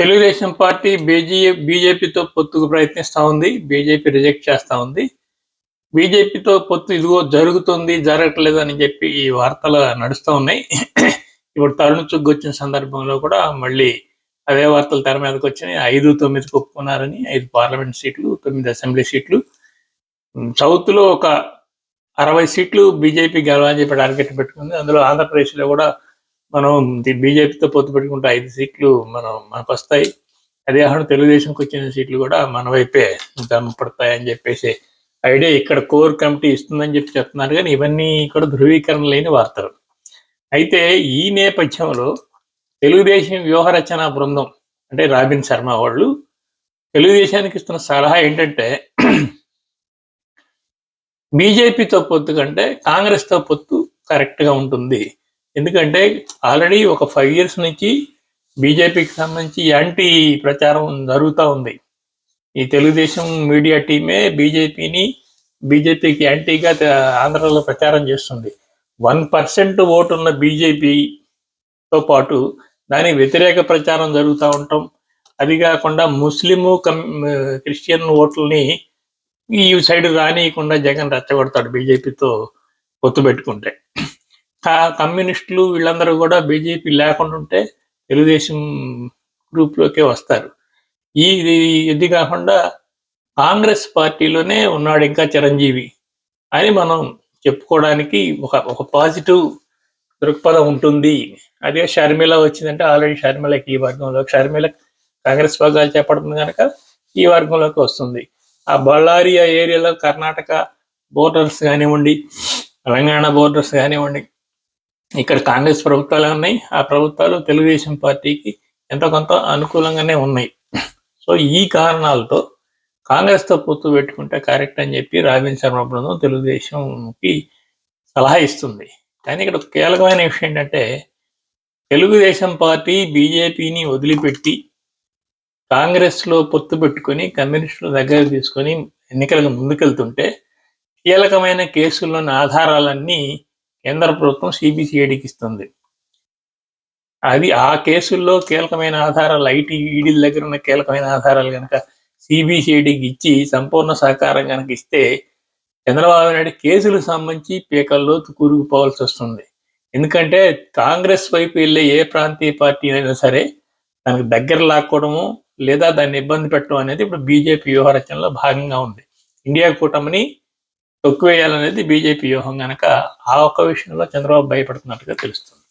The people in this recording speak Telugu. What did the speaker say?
తెలుగుదేశం పార్టీ బీజే బీజేపీతో పొత్తుకు ప్రయత్నిస్తా ఉంది. బీజేపీ రిజెక్ట్ చేస్తూ ఉంది. బీజేపీతో పొత్తు ఇదిగో జరుగుతుంది జరగట్లేదు అని చెప్పి ఈ వార్తలు నడుస్తూ ఉన్నాయి. ఇప్పుడు తరుణ్ చుగ్గు వచ్చిన సందర్భంలో కూడా మళ్ళీ అవే వార్తలు తెర మీదకి వచ్చినాయి. ఐదు తొమ్మిది ఒప్పుకున్నారని ఐదు పార్లమెంట్ సీట్లు తొమ్మిది అసెంబ్లీ సీట్లు. సౌత్లో ఒక అరవై సీట్లు బీజేపీ గెలవని చెప్పి టార్గెట్ పెట్టుకుంది. అందులో ఆంధ్రప్రదేశ్లో కూడా మనం బీజేపీతో పొత్తు పెట్టుకుంటే ఐదు సీట్లు మనం మనకు వస్తాయి అదే కాకుండా తెలుగుదేశంకి వచ్చిన సీట్లు కూడా మన వైపే దమ్ము పడతాయని చెప్పేసి ఐడియా ఇక్కడ కోర్ కమిటీ ఇస్తుందని చెప్పి చెప్తున్నారు. కానీ ఇవన్నీ కూడా ధృవీకరణ లేని వార్తలు. అయితే ఈ నేపథ్యంలో తెలుగుదేశం వ్యూహరచన బృందం అంటే రాబిన్ శర్మ వాళ్ళు తెలుగుదేశానికి ఇస్తున్న సలహా ఏంటంటే బీజేపీతో పొత్తు కంటే కాంగ్రెస్తో పొత్తు కరెక్ట్గా ఉంటుంది. ఎందుకంటే ఆల్రెడీ ఒక ఫైవ్ ఇయర్స్ నుంచి బీజేపీకి సంబంధించి యాంటీ ప్రచారం జరుగుతూ ఉంది. ఈ తెలుగుదేశం మీడియా టీమే బీజేపీని బీజేపీకి యాంటీగా ఆంధ్రలో ప్రచారం చేస్తుంది. వన్ పర్సెంట్ ఓటు ఉన్న బీజేపీతో పాటు దాని వ్యతిరేక ప్రచారం జరుగుతూ ఉండటం అది కాకుండా ముస్లిము కమ్ క్రిస్టియన్ ఓట్లని ఈ సైడ్ రానియకుండా జగన్ రెచ్చగొడతాడు బీజేపీతో పొత్తు పెట్టుకుంటే. కమ్యూనిస్టులు వీళ్ళందరూ కూడా బీజేపీ లేకుండా ఉంటే తెలుగుదేశం గ్రూప్లోకే వస్తారు. ఈ ఇది- ఇది కాకుండా కాంగ్రెస్ పార్టీలోనే ఉన్నాడు ఇంకా చిరంజీవి అని మనం చెప్పుకోవడానికి ఒక ఒక పాజిటివ్ దృక్పథం ఉంటుంది. అదే షర్మిల వచ్చిందంటే ఆల్రెడీ షర్మిలకి ఈ వర్గంలో షర్మిల కాంగ్రెస్ వర్గాలు చెప్పడం కనుక ఈ వర్గంలోకి వస్తుంది. ఆ బళ్ళారి ఆ ఏరియాలో కర్ణాటక బోర్డర్స్ కానివ్వండి తెలంగాణ బోర్డర్స్ కానివ్వండి ఇక్కడ కాంగ్రెస్ ప్రభుత్వాలు ఉన్నాయి. ఆ ప్రభుత్వాలు తెలుగుదేశం పార్టీకి ఎంతో కొంత అనుకూలంగానే ఉన్నాయి. సో ఈ కారణాలతో కాంగ్రెస్తో పొత్తు పెట్టుకుంటే కరెక్ట్ అని చెప్పి రాబిన్ శర్మ బృందం తెలుగుదేశంకి సలహా ఇస్తుంది. కానీ ఇక్కడ కీలకమైన విషయం ఏంటంటే తెలుగుదేశం పార్టీ బీజేపీని వదిలిపెట్టి కాంగ్రెస్లో పొత్తు పెట్టుకొని కమ్యూనిస్టుల దగ్గర తీసుకొని ఎన్నికలకు ముందుకెళ్తుంటే కీలకమైన కేసుల్లోని ఆధారాలన్నీ కేంద్ర ప్రభుత్వం సిబిసిఐడికి ఇస్తుంది. అది ఆ కేసుల్లో కీలకమైన ఆధారాలు ఐటీ ఈడీల దగ్గర ఉన్న కీలకమైన ఆధారాలు కనుక సిబిసిఐడికి ఇచ్చి సంపూర్ణ సహకారం కనుక ఇస్తే చంద్రబాబు నాయుడు కేసులకు సంబంధించి పీకల్లో కూరుకుపోవాల్సి వస్తుంది. ఎందుకంటే కాంగ్రెస్ వైపు వెళ్ళే ఏ ప్రాంతీయ పార్టీ అయినా సరే దానికి దగ్గర లాక్కోవడము లేదా దాన్ని ఇబ్బంది పెట్టడం అనేది ఇప్పుడు బీజేపీ వ్యూహరచనలో భాగంగా ఉంది. ఇండియా కూటమిని తొక్కువేయాలనేది బీజేపీ వ్యూహం కనుక ఆ ఒక్క విషయంలో చంద్రబాబు భయపడుతున్నట్టుగా తెలుస్తుంది.